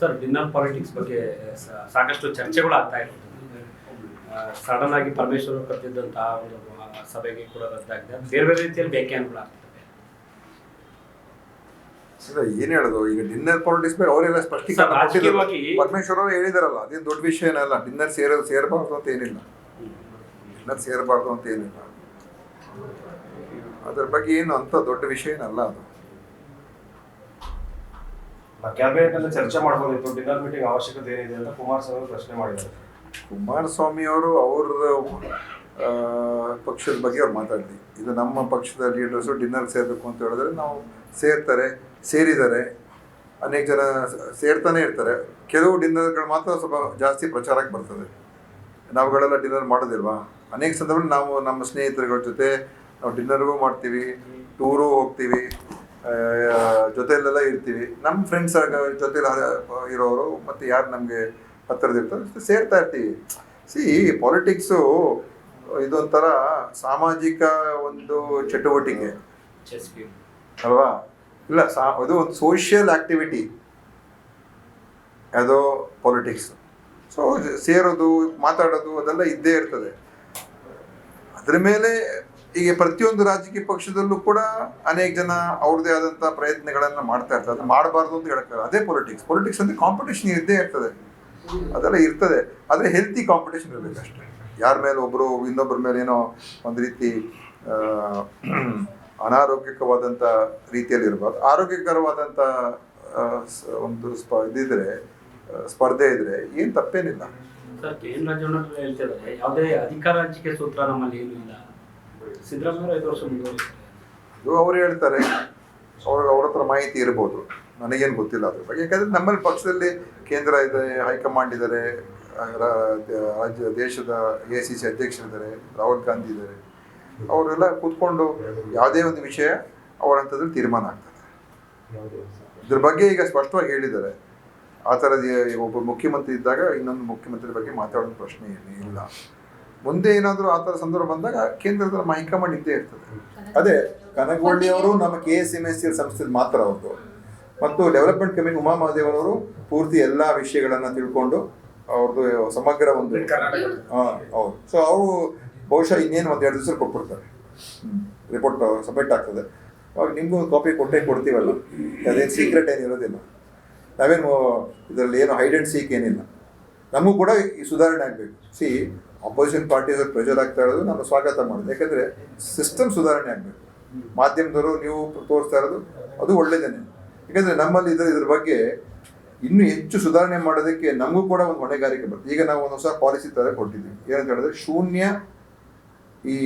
Sir dinner politics ಬಗ್ಗೆ ಸಾಕಷ್ಟು ಚರ್ಚೆಗಳು ಆಗ್ತಾ ಇರ್ತದೆ ಸಡನ್ ಆಗಿ ಪರಮೇಶ್ವರ್ ಕರೆದಿದ್ದಂತಹ ಒಂದು ಸಭೆಗೆ ಕೂಡ ರದ್ದಾಗಿದೆ. ಬೇರೆ ಬೇರೆ ರೀತಿಯಲ್ಲಿ ವ್ಯಾಖ್ಯಾನಗಳು ಆಗ್ತದೆ ಸರ್ ಏನ್ ಹೇಳೋದು? ಈಗ ಡಿನ್ನರ್ ಪಾಲಿಟಿಕ್ಸ್ ಮೇಲೆ ಅವರೆಲ್ಲ ಸ್ಪಷ್ಟೀಕರಣ ಪರಮೇಶ್ವರ್ ಅವರು ಹೇಳಿದಾರಲ್ಲ ಅದೇನು ದೊಡ್ಡ ವಿಷಯ ಏನಲ್ಲ ಡಿನ್ನರ್ ಸೇರ ಸೇರಬಾರ್ದು ಅಂತ ಏನಿಲ್ಲ. ಡಿನ್ನರ್ ಸೇರಬಾರ್ದು ಅಂತ ಏನಿಲ್ಲ. ಅದ್ರ ಬಗ್ಗೆ ಏನು ಅಂತ ದೊಡ್ಡ ವಿಷಯ ಏನಲ್ಲ ಅದು. ಕ್ಯಾಬಿನೆಟ್ ಅಲ್ಲಿ ಚರ್ಚೆ ಮಾಡಬಹುದಿತ್ತು ಡಿನ್ನರ್ ಮೀಟಿಂಗ್ ಅವಶ್ಯಕತೆ ಏನಿದೆ ಅಂತ ಕುಮಾರಸ್ವಾಮಿ ಅವರು ಪ್ರಶ್ನೆ ಮಾಡಿದ್ದಾರೆ. ಕುಮಾರಸ್ವಾಮಿ ಅವರು ಅವ್ರ ಪಕ್ಷದ ಬಗ್ಗೆ ಅವ್ರು ಮಾತಾಡಲಿ. ಇದು ನಮ್ಮ ಪಕ್ಷದ ಲೀಡರ್ಸು ಡಿನ್ನರ್ ಸೇರಬೇಕು ಅಂತ ಹೇಳಿದ್ರೆ ನಾವು ಸೇರ್ತಾರೆ, ಸೇರಿದ್ದಾರೆ. ಅನೇಕ ಜನ ಸೇರ್ತಾನೆ ಇರ್ತಾರೆ. ಕೆಲವು ಡಿನ್ನರ್ಗಳು ಮಾತ್ರ ಸ್ವಲ್ಪ ಜಾಸ್ತಿ ಪ್ರಚಾರಕ್ಕೆ ಬರ್ತದೆ. ನಾವುಗಳೆಲ್ಲ ಡಿನ್ನರ್ ಮಾಡೋದಿಲ್ವಾ? ಅನೇಕ ಸಂದರ್ಭದಲ್ಲಿ ನಾವು ನಮ್ಮ ಸ್ನೇಹಿತರುಗಳ ಜೊತೆ ನಾವು ಡಿನ್ನರ್ಗೂ ಮಾಡ್ತೀವಿ ಟೂರು ಹೋಗ್ತೀವಿ. ಜೊತೆಯಲ್ಲೆಲ್ಲ ಇರ್ತೀವಿ. ನಮ್ಮ ಫ್ರೆಂಡ್ಸ್ ಜೊತೆಲಿ ಇರೋರು ಮತ್ತು ಯಾರು ನಮಗೆ ಹತ್ತಿರದಿರ್ತಾರೆ ಸೇರ್ತಾ ಇರ್ತೀವಿ. ಸಿ ಪಾಲಿಟಿಕ್ಸು ಇದೊಂಥರ ಸಾಮಾಜಿಕ ಒಂದು ಚಟುವಟಿಕೆ. ಅಲ್ವಾ? ಇಲ್ಲ ಸಾ ಅದು ಒಂದು ಸೋಷಿಯಲ್ ಆ್ಯಕ್ಟಿವಿಟಿ ಯಾವುದೋ ಪಾಲಿಟಿಕ್ಸ್ ಸೊ ಸೇರೋದು ಮಾತಾಡೋದು ಅದೆಲ್ಲ ಇದ್ದೇ ಇರ್ತದೆ. ಅದ್ರ ಮೇಲೆ ಈಗ ಪ್ರತಿಯೊಂದು ರಾಜಕೀಯ ಪಕ್ಷದಲ್ಲೂ ಕೂಡ ಅನೇಕ ಜನ ಅವ್ರದೇ ಆದಂಥ ಪ್ರಯತ್ನಗಳನ್ನು ಮಾಡ್ತಾ ಇರ್ತಾರೆ. ಅದು ಮಾಡಬಾರ್ದು ಅಂತ ಹೇಳ್ತಾರೆ ಅದೇ ಪೊಲಿಟಿಕ್ಸ್ ಪೊಲಿಟಿಕ್ಸ್ ಅಂದ್ರೆ ಕಾಂಪಿಟೇಷನ್ ಇದ್ದೇ ಇರ್ತದೆ. ಅದೆಲ್ಲ ಇರ್ತದೆ. ಆದ್ರೆ ಹೆಲ್ತಿ ಕಾಂಪಿಟೇಷನ್ ಇರಬೇಕು ಅಷ್ಟೇ. ಯಾರ ಮೇಲೆ ಒಬ್ಬರು ಇನ್ನೊಬ್ಬರ ಮೇಲೆ ಏನೋ ಒಂದು ರೀತಿ ಅನಾರೋಗ್ಯಕವಾದಂಥ ರೀತಿಯಲ್ಲಿ ಇರಬಾರ್ದು ಆರೋಗ್ಯಕರವಾದಂಥ ಒಂದು ಸ್ಪ, ಇದಿದ್ರೆ ಸ್ಪರ್ಧೆ ಇದ್ರೆ ಏನು ತಪ್ಪೇನಿಲ್ಲ. ಸರ್, ಕೆ ಎನ್ ರಾಜಣ್ಣವರು ಹೇಳ್ತಿದ್ದಾರೆ, ಯಾವುದೇ ಅಧಿಕಾರ ಹಂಚಿಕೆ ಸೂತ್ರ ನಮ್ಮಲ್ಲಿ ಏನು ಇಲ್ಲ. ಅದು ಅವ್ರು ಹೇಳ್ತಾರೆ, ಅವ್ರ ಅವ್ರ ಹತ್ರ ಮಾಹಿತಿ ಇರ್ಬೋದು. ನನಗೇನು ಗೊತ್ತಿಲ್ಲ ಅದ್ರ ಬಗ್ಗೆ. ಯಾಕಂದ್ರೆ ನಮ್ಮಲ್ಲಿ ಪಕ್ಷದಲ್ಲಿ ಕೇಂದ್ರ ಇದೆ, ಹೈಕಮಾಂಡ್ ಇದ್ದಾರೆ ರಾಜ್ಯ, ದೇಶದ ಎ ಸಿ ಸಿ ಅಧ್ಯಕ್ಷರಿದ್ದಾರೆ ರಾಹುಲ್ ಗಾಂಧಿ ಇದ್ದಾರೆ ಅವರೆಲ್ಲ ಕೂತ್ಕೊಂಡು ಯಾವುದೇ ಒಂದು ವಿಷಯ ಅವರ ಹಂತದಲ್ಲಿ ತೀರ್ಮಾನ ಆಗ್ತದೆ. ಇದ್ರ ಬಗ್ಗೆ ಈಗ ಸ್ಪಷ್ಟವಾಗಿ ಹೇಳಿದ್ದಾರೆ. ಆ ಥರದ ಒಬ್ಬ ಮುಖ್ಯಮಂತ್ರಿ ಇದ್ದಾಗ ಇನ್ನೊಂದು ಮುಖ್ಯಮಂತ್ರಿ ಬಗ್ಗೆ ಮಾತಾಡೋ ಪ್ರಶ್ನೆ ಏನೇ ಇಲ್ಲ. ಮುಂದೆ ಏನಾದರೂ ಆ ಥರ ಸಂದರ್ಭ ಬಂದಾಗ ಕೇಂದ್ರದ ನಮ್ಮ ಹೈಕಮಾಂಡ್ ಇದ್ದೇ ಇರ್ತದೆ. ಅದೇ ಕನಗವಳ್ಳಿ ಅವರು ನಮ್ಮ ಕೆ ಎಸ್ ಎಂ ಎಸ್ ಸಿ ಸಂಸ್ಥೆ ಮಾತ್ರ ಅವ್ರದ್ದು. ಮತ್ತು ಡೆವಲಪ್ಮೆಂಟ್ ಕಮಿಟಿ ಉಮಾ ಮಹಾದೇವನವರು ಅವರು ಪೂರ್ತಿ ಎಲ್ಲ ವಿಷಯಗಳನ್ನು ತಿಳ್ಕೊಂಡು ಅವ್ರದ್ದು ಸಮಗ್ರ ಒಂದು ಹಾಂ ಹೌದು. ಸೊ ಅವರು ಬಹುಶಃ ಇನ್ನೇನು ಒಂದು ಎರಡು ದಿವಸ ಕೊಟ್ಬಿಡ್ತಾರೆ. ರಿಪೋರ್ಟ್ ಸಬ್ಮಿಟ್ ಆಗ್ತದೆ. ಅವಾಗ ನಿಮಗೂ ಒಂದು ಕಾಪಿ ಕೊಟ್ಟೇ ಕೊಡ್ತೀವಲ್ಲ? ಅದೇನು ಸೀಕ್ರೆಟ್ ಏನಿರೋದಿಲ್ಲ ನಾವೇನು ಇದರಲ್ಲಿ ಏನು ಹೈಡ್ ಆ್ಯಂಡ್ ಸೀಕ್ ಏನಿಲ್ಲ. ನಮಗೂ ಕೂಡ ಈ ಸುಧಾರಣೆ ಆಗಬೇಕು. ಸಿ ಅಪೋಸಿಷನ್ ಪಾರ್ಟೀಸ್ ಪ್ರೆಷರ್ ಆಗ್ತಾ ಇರೋದು ನಾನು ಸ್ವಾಗತ ಮಾಡೋದು. ಯಾಕಂದ್ರೆ ಸಿಸ್ಟಮ್ ಸುಧಾರಣೆ ಆಗಬೇಕು. ಮಾಧ್ಯಮದವರು ನೀವು ತೋರಿಸ್ತಾ ಇರೋದು ಅದು ಒಳ್ಳೇದೇನೆ ಯಾಕಂದ್ರೆ ನಮ್ಮಲ್ಲಿ ಇದರ ಇದ್ರ ಬಗ್ಗೆ ಇನ್ನೂ ಹೆಚ್ಚು ಸುಧಾರಣೆ ಮಾಡೋದಕ್ಕೆ ನಮಗೂ ಕೂಡ ಒಂದು ಹೊಣೆಗಾರಿಕೆ ಬರುತ್ತೆ. ಈಗ ನಾವು ಒಂದು ಹೊಸ ಪಾಲಿಸಿ ತರ ಕೊಟ್ಟಿದ್ದೀವಿ. ಏನಂತ ಹೇಳಿದ್ರೆ ಶೂನ್ಯ ಈ,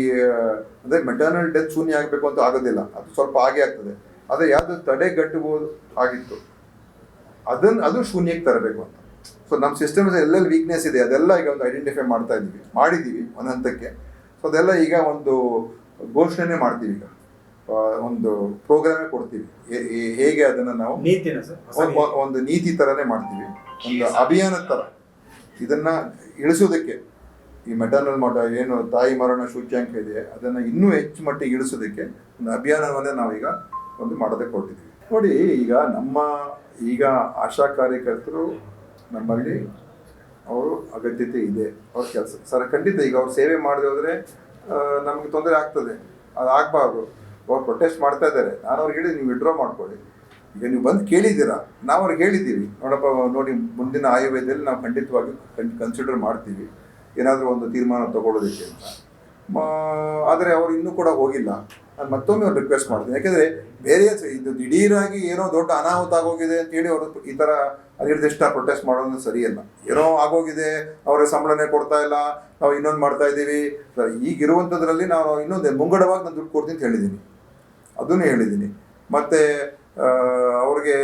ಅಂದರೆ ಮೆಟರ್ನಲ್ ಡೆತ್ ಶೂನ್ಯ ಆಗಬೇಕು ಅಂತ ಆಗೋದಿಲ್ಲ. ಅದು ಸ್ವಲ್ಪ ಹಾಗೆ ಆಗ್ತದೆ. ಆದರೆ ಯಾವುದು ತಡೆಗಟ್ಟಬಹುದು ಆಗಿತ್ತು, ಅದನ್ನು ಅದು ಶೂನ್ಯಕ್ಕೆ ತರಬೇಕು ಅಂತ. ಸೊ ನಮ್ಮ ಸಿಸ್ಟಮ್ ಎಲ್ಲೆಲ್ಲಿ ವೀಕ್ನೆಸ್ ಇದೆ ಅದೆಲ್ಲ ಈಗ ಒಂದು ಐಡೆಂಟಿಫೈ ಮಾಡ್ತಾ ಇದ್ದೀವಿ. ಮಾಡಿದ್ದೀವಿ ಒಂದು ಹಂತಕ್ಕೆ. ಸೊ ಅದೆಲ್ಲ ಈಗ ಒಂದು ಘೋಷಣೆ ಮಾಡ್ತೀವಿ ಈಗ. ಒಂದು ಪ್ರೋಗ್ರಾಮೇ ಕೊಡ್ತೀವಿ. ಹೇಗೆ ಅದನ್ನು ನಾವು ಒಂದ್- ನೀತಿ. ಥರನೇ ಮಾಡ್ತೀವಿ. ಒಂದು ಅಭಿಯಾನದ ಥರ ಇದನ್ನು ಇಳಿಸೋದಕ್ಕೆ ಈ ಮೆಟರ್ನಲ್ ಮಠ ಏನು ತಾಯಿ ಮರಣ ಸೂಚ್ಯಾಂಕ ಇದೆ ಅದನ್ನು ಇನ್ನೂ ಹೆಚ್ಚು ಮಟ್ಟಿಗೆ ಇಳಿಸೋದಕ್ಕೆ ಒಂದು ಅಭಿಯಾನವನ್ನೇ ನಾವೀಗ ಒಂದು ಮಾಡೋದಕ್ಕೆ ಕೊಟ್ಟಿದ್ದೀವಿ. ನೋಡಿ ಈಗ ನಮ್ಮ ಈಗ ಆಶಾ ಕಾರ್ಯಕರ್ತರು ನಮ್ಮಲ್ಲಿ ಅವರು ಅಗತ್ಯತೆ ಇದೆ. ಅವ್ರ ಕೆಲಸ. ಸರ್, ಖಂಡಿತ ಈಗ ಅವ್ರು ಸೇವೆ ಮಾಡದೆ ಹೋದರೆ ನಮಗೆ ತೊಂದರೆ ಆಗ್ತದೆ. ಅದು ಆಗಬಾರ್ದು. ಅವ್ರು ಪ್ರೊಟೆಸ್ಟ್ ಮಾಡ್ತಾ ಇದ್ದಾರೆ. ನಾನು ಅವ್ರಿಗೆ ಹೇಳಿ ನೀವು ವಿಡ್ರಾ ಮಾಡ್ಕೊಳ್ಳಿ. ಈಗ ನೀವು ಬಂದು ಕೇಳಿದ್ದೀರಾ? ನಾವು ಅವ್ರಿಗೆ ಹೇಳಿದ್ದೀವಿ. ನೋಡಪ್ಪ, ನೋಡಿ, ಮುಂದಿನ ಆಯುರ್ವೇದದಲ್ಲಿ ನಾವು ಖಂಡಿತವಾಗಿ ಕನ್ಸಿಡರ್ ಮಾಡ್ತೀವಿ. ಏನಾದರೂ ಒಂದು ತೀರ್ಮಾನ ತಗೊಳ್ಳೋದಕ್ಕೆ ಅಂತ. ಆದರೆ ಅವರು ಇನ್ನೂ ಕೂಡ ಹೋಗಿಲ್ಲ. ನಾನು ಮತ್ತೊಮ್ಮೆ ರಿಕ್ವೆಸ್ಟ್ ಮಾಡ್ತೀನಿ. ಯಾಕೆಂದರೆ ಬೇರೆ ಇದು ದಿಢೀರಾಗಿ ಏನೋ ದೊಡ್ಡ ಅನಾಹುತ ಆಗೋಗಿದೆ ಅಂತೇಳಿ ಅವರು ಈ ಥರ ಅನಿರ್ದಿಷ್ಟ ಪ್ರೊಟೆಸ್ಟ್ ಮಾಡೋದು ಸರಿಯಲ್ಲ. ಏನೋ ಆಗೋಗಿದೆ, ಅವರ ಸಂಬಳನೆ ಕೊಡ್ತಾ ಇಲ್ಲ, ನಾವು ಇನ್ನೊಂದು ಮಾಡ್ತಾ ಇದ್ದೀವಿ. ಈಗಿರುವಂಥದ್ರಲ್ಲಿ ನಾವು ಇನ್ನೊಂದು ಮುಂಗಡವಾಗಿ ನಾನು ದುಡ್ಡು ಕೊಡ್ತೀನಿ ಅಂತ ಹೇಳಿದ್ದೀನಿ. ಅದನ್ನು ಹೇಳಿದ್ದೀನಿ. ಮತ್ತು ಅವ್ರಿಗೆ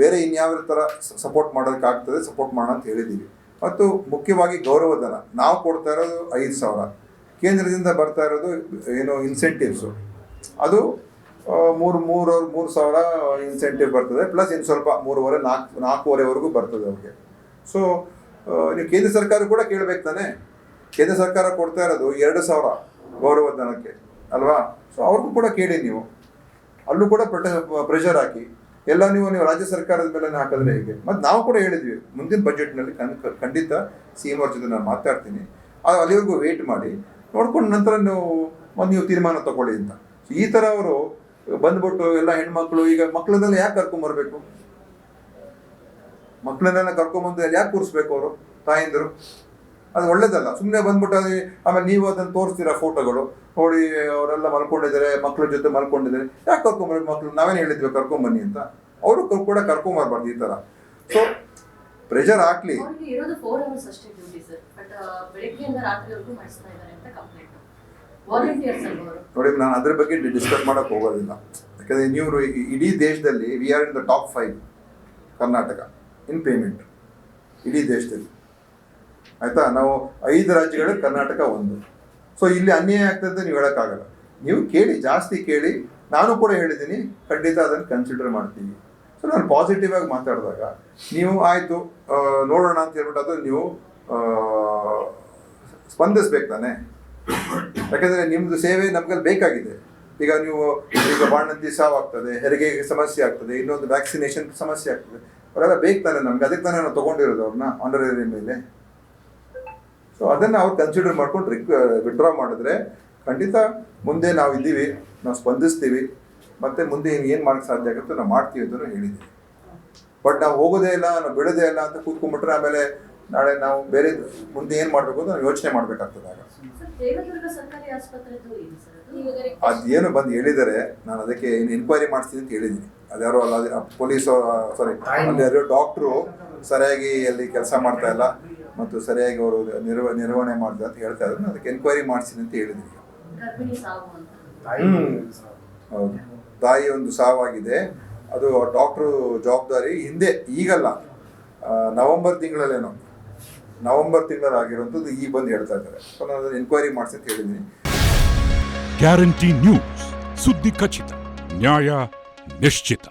ಬೇರೆ ಇನ್ಯಾವ ಥರ ಸಪೋರ್ಟ್ ಮಾಡೋದಕ್ಕೆ ಆಗ್ತದೆ ಸಪೋರ್ಟ್ ಮಾಡೋಣ ಅಂತ ಹೇಳಿದ್ದೀವಿ. ಮತ್ತು ಮುಖ್ಯವಾಗಿ ಗೌರವಧನ ನಾವು ಕೊಡ್ತಾ ಇರೋದು ಐದು ಸಾವಿರ. ಕೇಂದ್ರದಿಂದ ಬರ್ತಾ ಇರೋದು ಏನು ಇನ್ಸೆಂಟಿವ್ಸು ಅದು ಮೂರು ಮೂರು ಮೂರು ಸಾವಿರ ಇನ್ಸೆಂಟಿವ್ ಬರ್ತದೆ. ಪ್ಲಸ್ ಇನ್ನು ಸ್ವಲ್ಪ ಮೂರುವರೆ, ನಾಲ್ಕು, ನಾಲ್ಕೂವರೆವರೆಗೂ ಬರ್ತದೆ ಅವ್ರಿಗೆ. ಸೊ ನೀವು ಕೇಂದ್ರ ಸರ್ಕಾರ ಕೂಡ ಕೇಳಬೇಕು ತಾನೆ? ಕೇಂದ್ರ ಸರ್ಕಾರ ಕೊಡ್ತಾ ಇರೋದು ಎರಡು ಸಾವಿರ ಗೌರವಧನಕ್ಕೆ, ಅಲ್ವಾ? ಸೊ ಅವ್ರಿಗೂ ಕೂಡ ಕೇಳಿ ನೀವು. ಅಲ್ಲೂ ಕೂಡ ಪ್ರೊಟೆ ಪ್ರೆಷರ್ ಹಾಕಿ. ಎಲ್ಲ ನೀವು ನೀವು ರಾಜ್ಯ ಸರ್ಕಾರದ ಮೇಲೆ ಹಾಕಿದ್ರೆ ಹೇಗೆ? ಮತ್ತು ನಾವು ಕೂಡ ಹೇಳಿದ್ವಿ. ಮುಂದಿನ ಬಜೆಟ್ನಲ್ಲಿ ಕನ್ ಖಂಡಿತ ಸಿ ಎಂ ಅವ್ರ ಜೊತೆ ನಾನು ಮಾತಾಡ್ತೀನಿ. ಆ- ಅಲ್ಲಿವರೆಗೂ ವೇಟ್ ಮಾಡಿ. ನೋಡ್ಕೊಂಡು ನಂತರ ನೀವು ಒಂದು ನೀವು ತೀರ್ಮಾನ ತಗೊಳ್ಳಿ ಅಂತ. ಈ ಥರ ಅವರು ಬಂದ್ಬಿಟ್ಟು ಎಲ್ಲ ಹೆಣ್ಮಕ್ಳು, ಈಗ ಮಕ್ಕಳನ್ನೆಲ್ಲ ಯಾಕೆ ಕರ್ಕೊಂಬರ್ಬೇಕು ಮಕ್ಕಳನ್ನೆಲ್ಲ ಕರ್ಕೊಂಬಂದು ಅಲ್ಲಿ ಯಾಕೆ ಕೂರಿಸ್ಬೇಕು ಅವರು, ತಾಯಂದಿರು? ಅದು ಒಳ್ಳೇದಲ್ಲ ಸುಮ್ಮನೆ ಬಂದ್ಬಿಟ್ಟು ಅದು ಆಮೇಲೆ ನೀವು ಅದನ್ನು ತೋರಿಸ್ತೀರಾ ಫೋಟೋಗಳು? ನೋಡಿ, ಅವರೆಲ್ಲ ಮಲ್ಕೊಂಡಿದ್ದಾರೆ ಮಕ್ಕಳ ಜೊತೆ ಮಲ್ಕೊಂಡಿದ್ದಾರೆ. ಯಾಕೆ ಕರ್ಕೊಂಬರ್ಬೇಕು ಮಕ್ಕಳು ನಾವೇನು ಹೇಳಿದ್ವಿ ಕರ್ಕೊಂಬನ್ನಿ ಅಂತ? ಅವರು ಕೂಡ ಕರ್ಕೊಂಬರ್ಬಾರ್ದು ಈ ಥರ ಸೊ ಪ್ರೆಷರ್ ಹಾಕ್ಲಿ ನೋಡಿ, ನಾನು ಅದ್ರ ಬಗ್ಗೆ ಡಿಸ್ಕಸ್ ಮಾಡೋಕೆ ಹೋಗೋದಿಲ್ಲ. ಯಾಕಂದರೆ ನೀವು ಇಡೀ ದೇಶದಲ್ಲಿ we are in the top five Karnataka in payment ಇಡೀ ದೇಶದಲ್ಲಿ. ಆಯಿತಾ? ನಾವು ಐದು ರಾಜ್ಯಗಳಲ್ಲಿ ಕರ್ನಾಟಕ ಒಂದು. ಸೊ ಇಲ್ಲಿ ಅನ್ಯಾಯ ಆಗ್ತದೆ ನೀವು ಹೇಳೋಕ್ಕಾಗಲ್ಲ. ನೀವು ಕೇಳಿ, ಜಾಸ್ತಿ ಕೇಳಿ, ನಾನು ಕೂಡ ಹೇಳಿದ್ದೀನಿ, ಖಂಡಿತ ಅದನ್ನು ಕನ್ಸಿಡರ್ ಮಾಡ್ತೀನಿ ಸೊ ನಾನು ಪಾಸಿಟಿವ್ ಆಗಿ ಮಾತಾಡಿದಾಗ, ನೀವು ಆಯಿತು ನೋಡೋಣ ಅಂತ ಹೇಳ್ಬಿಟ್ಟು ಅದು ನೀವು ಸ್ಪಂದಿಸ್ಬೇಕು ತಾನೆ? ಯಾಕಂದ್ರೆ ನಿಮ್ಮದು ಸೇವೆ ನಮ್ಗಲ್ಲಿ ಬೇಕಾಗಿದೆ. ಈಗ ನೀವು ಈಗ ಬಾಣಂತಿ ಸಾವಾಗ್ತದೆ, ಹೆರಿಗೆಗೆ ಸಮಸ್ಯೆ ಆಗ್ತದೆ, ಇನ್ನೊಂದು ವ್ಯಾಕ್ಸಿನೇಷನ್ ಸಮಸ್ಯೆ ಆಗ್ತದೆ. ಅವರೆಲ್ಲ ಬೇಕು ತಾನೆ ನಮ್ಗೆ, ಅದಕ್ಕೆ ತಾನೇ ನಾವು ತಗೊಂಡಿರೋದು ಅವ್ರನ್ನ ಆನರರಿ ಮೇಲೆ. ಸೊ ಅದನ್ನು ಅವ್ರು ಕನ್ಸಿಡರ್ ಮಾಡ್ಕೊಂಡು ರಿಕ್ ವಿಡ್ರಾ ಮಾಡಿದ್ರೆ ಖಂಡಿತ ಮುಂದೆ ನಾವು ಇದ್ದೀವಿ, ನಾವು ಸ್ಪಂದಿಸ್ತೀವಿ, ಮತ್ತೆ ಮುಂದೆ ಏನು ಮಾಡಕ್ಕೆ ಸಾಧ್ಯ ಆಗುತ್ತೋ ನಾವು ಮಾಡ್ತೀವಿ ಅಂತ ಹೇಳಿದ್ದೀವಿ ಬಟ್ ನಾವು ಹೋಗೋದೇ ಇಲ್ಲ, ನಾವು ಬಿಡೋದೇ ಇಲ್ಲ ಅಂತ ಕೂತ್ಕೊಂಡ್ಬಿಟ್ರೆ ಆಮೇಲೆ ನಾಳೆ ನಾವು ಬೇರೆ ಮುಂದೆ ಏನು ಮಾಡಬೇಕು ಅಂತ ನಾವು ಯೋಚನೆ ಮಾಡಬೇಕಾಗ್ತದೆ ಆಗ. ಅದೇನು ಬಂದು ಹೇಳಿದರೆ ನಾನು ಅದಕ್ಕೆ ಎನ್ಕ್ವೈರಿ ಮಾಡ್ತೀನಿ ಅಂತ ಹೇಳಿದ್ದೀನಿ. ಅದ್ಯಾರೋ ಅಲ್ಲ ಪೊಲೀಸ್ ಸಾರಿ ಅಲ್ಲಿ ಯಾರೋ ಡಾಕ್ಟ್ರು ಸರಿಯಾಗಿ ಅಲ್ಲಿ ಕೆಲಸ ಮಾಡ್ತಾ ಇಲ್ಲ ಮತ್ತು ಸರಿಯಾಗಿ ಅವರು ನಿರ್ವ ನಿರ್ವಹಣೆ ಮಾಡಿದೆ ಅಂತ ಹೇಳ್ತಾ ಇದ್ರು. ಅದಕ್ಕೆ ಎನ್ಕ್ವೈರಿ ಮಾಡ್ತೀನಿ ಅಂತ ಹೇಳಿದ್ದೀನಿ. ಹೌದು. ತಾಯಿ ಒಂದು ಸಾವಾಗಿದೆ. ಅದು ಡಾಕ್ಟ್ರು ಜವಾಬ್ದಾರಿ ಹಿಂದೆ ಈಗಲ್ಲ. ನವೆಂಬರ್ ತಿಂಗಳಲ್ಲೇನೋ. ನವೆಂಬರ್ ತಿಂಗಳಲ್ಲಿ ಆಗಿರುವಂಥದ್ದು ಈಗ ಬಂದು ಹೇಳ್ತಾ ಇದ್ದಾರೆ. ಅದನ್ನು ಎನ್ಕ್ವೈರಿ ಮಾಡಿಸಿ ಅಂತ ಹೇಳಿದ್ದೀನಿ. ಗ್ಯಾರಂಟಿ ನ್ಯೂಸ್ ಸುದ್ದಿ ಖಚಿತ. ನ್ಯಾಯ ನಿಶ್ಚಿತ.